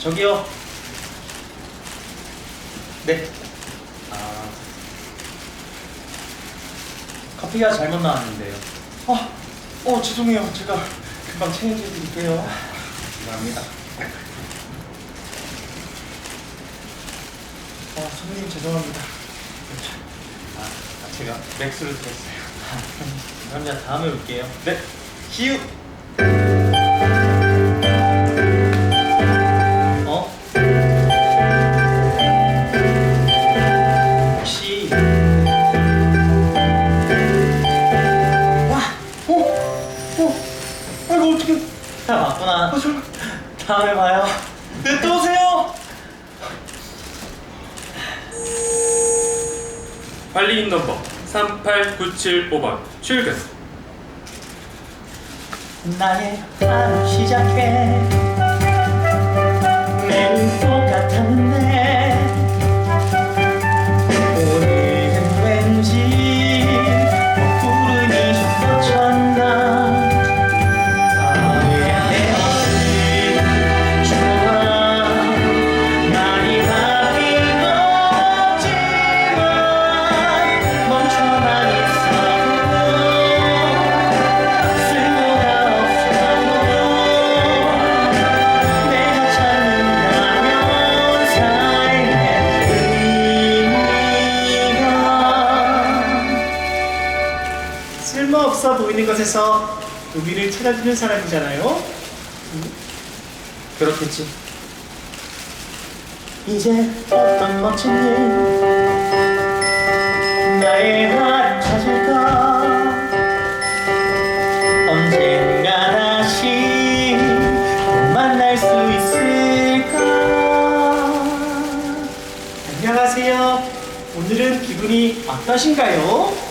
저기요. 네. 아. 커피가 잘못 나왔는데요. 아, 어 죄송해요. 제가 금방 체인지 드릴게요. 죄송합니다. 아, 손님 죄송합니다. 아, 제가 맥스를 드렸어요. 감사합니다. 다음에 올게요. 네, 히우. 아, 저, 다음에 봐요. 네, 또 오세요. 관리인 넘버 38975번 출근 나의 하루 시작해 쓸모없어 보이는 것에서 의미를 찾아주는 사람이잖아요. 그렇겠지 이제 어떤 멋진 일 나의 하루 찾을까 언젠가 다시 또 만날 수 있을까 안녕하세요. 오늘은 기분이 어떠신가요?